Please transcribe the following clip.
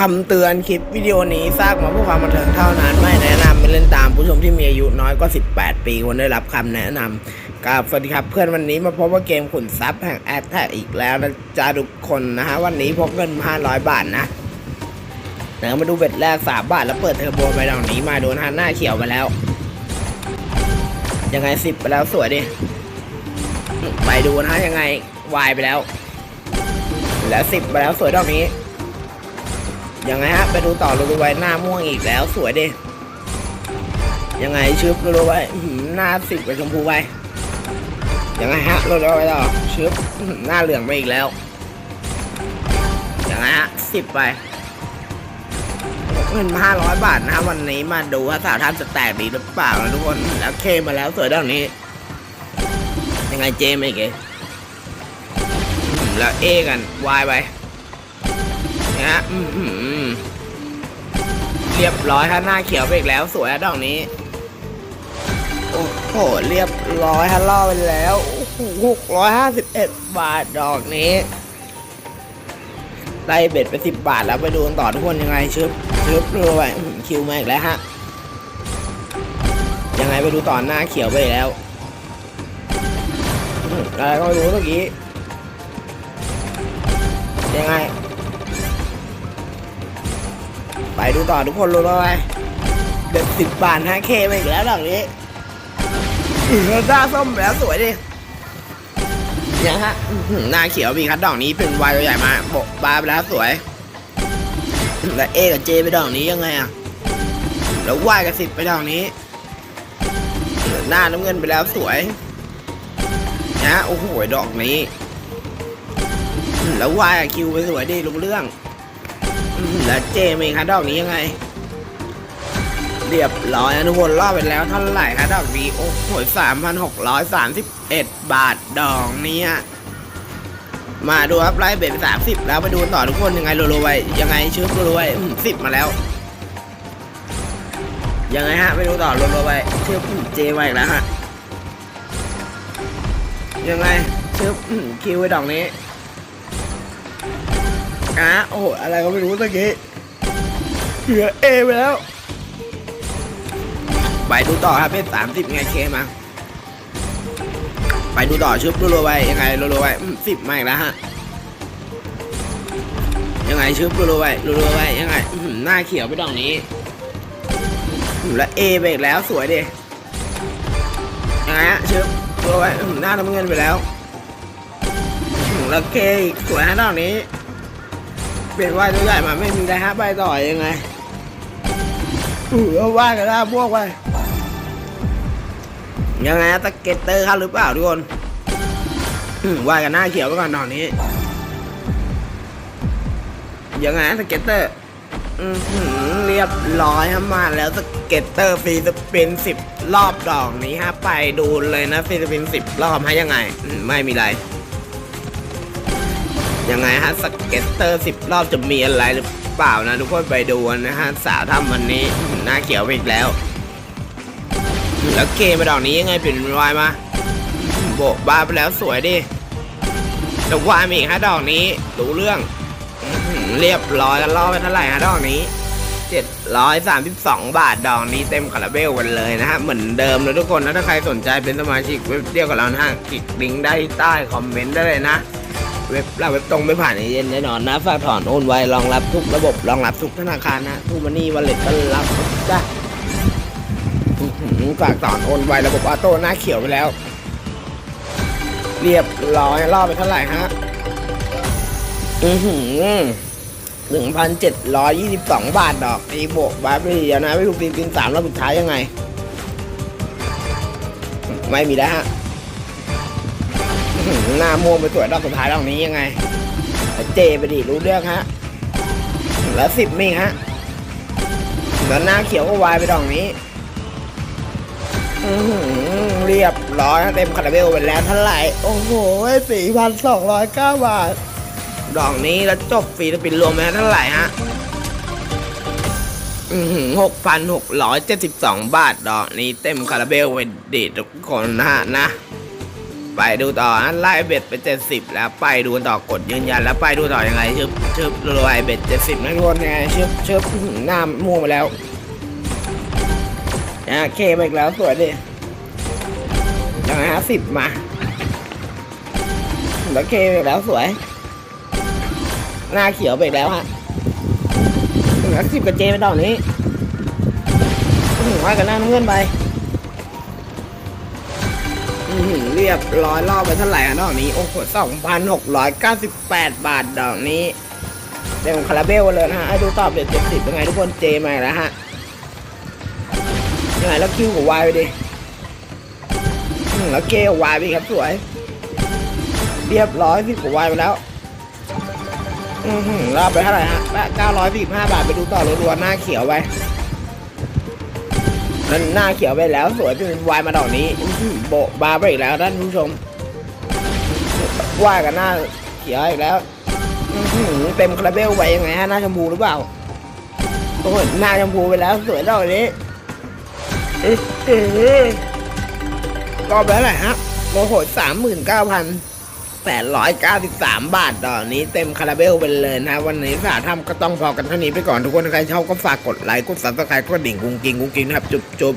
คำเตือนคลิปวิดีโอนี้สร้างมาเพื่อความบันเทิงเท่านั้น ไม่แนะนำไม่เล่นตามผู้ชมที่มีอายุน้อยกว่า18 ปีควรได้รับคำแนะนำกับสวัสดีครับเพื่อนวันนี้มาพบว่าเกมขุนทรัพย์แห่งแอดแท็กอีกแล้วนะจ๊ะทุกคนนะฮะวันนี้พกเงิน 500 บาทนะเดี๋ยวมาดูเบ็ดแรก 3 บาทแล้วเปิดเทอร์โบไปดองนี้มาโดนฮาหน้าเขียวไปแล้ว ยังไง 10 ไปแล้วสวยดิ ไปดูนะฮะยังไงวายไปแล้ว แล้วสิบไปแล้วสวยดอกนี้ ยังไงฮะ ไปดูต่อรูไว้หน้าม่วงอีกแล้วสวยดิ ยังไงชึบรูไว้หน้าสิบไปชมพูไปยังไงฮะรูไว้ต่อชึบหน้าเหลืองไปอีกแล้ว ยังไงฮะสิบไปเงินห้าร้อยบาทนะวันนี้มาดูว่าสาวท่านจะแตกดีหรือเปล่านะทุกคนแล้วเคมาแล้วสวยดอกนี้ ยังไงเจมอีกเอแล้วเอกันวายไปนะฮะอื้อหือ เรียบร้อยฮะหน้าเขียวไปอีกแล้ว สวยอะดอกนี้ โอ้โห เรียบร้อยฮะล่อไปแล้วหกร้อยห้าสิบเอ็ดบาทดอกนี้ได้เบ็ดไปสิบบาทแล้วไปดูกันต่อทุกคนยังไงชึบชึบดูไปอื้อหือคิวมาอีกแล้วฮะยังไงไปดูต่อหน้าเขียวไปอีกแล้วอะไรก็ไม่รู้เมื่อกี้ยังไง ไปดูต่อทุกคนรู้แล้วไปเด็ดสิบบาทฮะเคไปอีกแล้วดอกนี้อือหน้าส้มแล้วสวยดิยังฮะหน้าเขียวมีคัดดอกนี้เป็นวายตัวใหญ่มาโบกบาไปแล้วสวยแล้วเอกับเจไปดอกนี้ยังไงอะแล้ววายกับสิบไปดอกนี้ หน้าน้ำเงินไปแล้วสวยนะโอ้โหดอกนี้ แล้ววายอะคิวไปสวยดีลุงเรื่อง แล้วเจมเองคะดอกนี้ยังไง เรียบร้อยนะทุกคนรอบไปแล้วเท่าไหร่คะดอกนี้โอ้โหสามพันหกร้อยสามสิบเอ็ดบาทดอกนี้มาดูครับไล่เบ็ดสามสิบแล้วไปดูต่อทุกคนยังไงรัวๆไว้ยังไงชื่อรัวๆสิบมาแล้ว ยังไงฮะไปดูต่อรัวๆไว้ชื่อเจไว้อีกแล้วฮะยังไงชึบอื้อคิวไอ้ดอกนี้ อะโอ้โหอะไรก็ไม่รู้ตะกี้เหลือเอไปแล้ว ไปดูต่อครับเป็นสามสิบไงเคมาไปดูต่อชึบรัวๆไปยังไงรัวๆไปสิบมาอีกแล้วฮะยังไงชึบรัวๆไปรัวๆไปยังไงหน้าเขียวไปดอกนี้แล้วเอไปอีกแล้วสวยดิยังไงฮะชึบตัวไว้อื้อหน้าน้ำเงินไปแล้วแล้วเคสวยฮะดอกนี้ เปลี่ยนว่ายตัวใหญ่มาไม่มีได้ฮะไปต่อยังไงอือเอาว่ายกันหน้าพวกไปยังไงฮะตะเก็ตเตอร์เข้าหรือเปล่าทุกคนว่ายกันหน้าเขียวไปก่อนดอกนี้ยังไงฮะสเก็ตเตอร์เรียบร้อยฮะมาแล้วสเก็ตเตอร์ฟรีสปินสิบรอบดอกนี้ฮะไปดูเลยนะฟรีสปินสิบรอบให้ยังไง ไม่มีไร ยังไงฮะสเก็ตเตอร์สิบรอบจะมีอะไรหรือเปล่านะทุกคนไปดูนะฮะสาวทำวันนี้หน้าเขียวไปอีกแล้ว แล้วเกมไปดอกนี้ยังไงเปลี่ยนเป็นวายมาโบบ้าไปแล้วสวยดิแต่วายมีอีกฮะดอกนี้รู้เรื่องเรียบร้อยแล้วล่อไปเท่าไหร่ฮะดอกนี้732 บาทดอกนี้เต็มคาราเบลกันเลยนะฮะ เหมือนเดิมเลยทุกคนนะถ้าใครสนใจเป็นสมาชิกเว็บเดียวกับเรานะฮะคลิกลิงก์ได้ใต้คอมเมนต์ได้เลยนะ เว็บเราเว็บตรงไม่ผ่านเอเย็นแน่นอนนะ ฝากถอนโอนไวรองรับทุกระบบรองรับทุกธนาคารนะทูมานี่วอลเล็ตก็รับจ้ะอื้อหือฝากถอนโอนไวระบบออโต้หน้าเขียวไปแล้ว เรียบร้อยล่อไปเท่าไหร่ฮะ อือหือหนึ่งพันเจ็ดร้อยยี่สิบสองบาทดอกตีโบกบาร์บี้เดียวนะ ไม่ถูกตีนตีนสามรอบสุดท้ายยังไง ไม่มีแล้วฮะ หน้าม่วงไปสวยรอบสุดท้ายรอบนี้ยังไง เจไปดิรู้เรื่องฮะ แล้วสิบมีฮะ แล้วหน้าเขียวก็วายไปดอกนี้เรียบร้อยเต็มคาราเบลไปแล้วเท่าไหร่ โอ้โหสี่พันสองร้อยเก้าบาท ดอกนี้แล้วจบฟรีสปินรวมไปเท่าไหร่ฮะหกพันหกร้อยเจ็ดสิบสองบาท ดอกนี้เต็มคาราเบลไปดีทุกคนนะฮะนะ ไปดูต่ออันไล่เบ็ดไปเจ็ดสิบแล้วไปดูต่อกดยืนยันแล้วไปดูต่อยังไงชึบชึบรวยเบ็ดเจ็ดสิบนะทุกคนยังไงชึบชึบหน้าม่วงไปแล้วอะเคไปอีกแล้วสวยดิยังไงฮะสิบมาแล้วเคไปแล้วสวย หน้าเขียวไปแล้วฮะถึงแล้วสิบกับเจไปดอกนี้อื้อหือว่ากันหน้าเงื่อนไป เรียบร้อยรอบไปเท่าไหร่อะดอกนี้ โอ้โหสองพันหกร้อยเก้าสิบแปดบาทดอกนี้เต็มคาราเบลเลยนะฮะให้ดูตอบเด็ดเจ็ดสิบเป็นไงทุกคนเจมาแล้วฮะยังไงแล้วคิวกับวายไปดิแล้วเกกับวายไปครับสวย เรียบร้อยสิบกับวายไปแล้วอือหือรอบไปเท่าไหร่ฮะเก้าร้อยสิบห้าบาทไปดูต่อรัวๆหน้าเขียวไป นั่นหน้าเขียวไปแล้วสวยเป็นวายมาดอกนี้โบบาไปอีกแล้วท่านผู้ชมว่ากับหน้าเขียวอีกแล้วเต็มคาราเบลไปยังไงฮะหน้าชมพูหรือเปล่าโอ้หน้าชมพูไปแล้วสวยดอกนี้ก็ไปเท่าไหร่ฮะโอ้โหสามหมื่นเก้าพัน แปดร้อยเก้าสิบสามบาทดอนนี้เต็มคาราเบลไปเลยนะ วันนี้สาทำก็ต้องพอกันเท่านี้ไปก่อนทุกคนใครชอบก็ฝากกดไลค์กดซับสไครต์กดดิ่งกุ้งกิ้งกุ้งกิ้งนะครับ จุบจุบ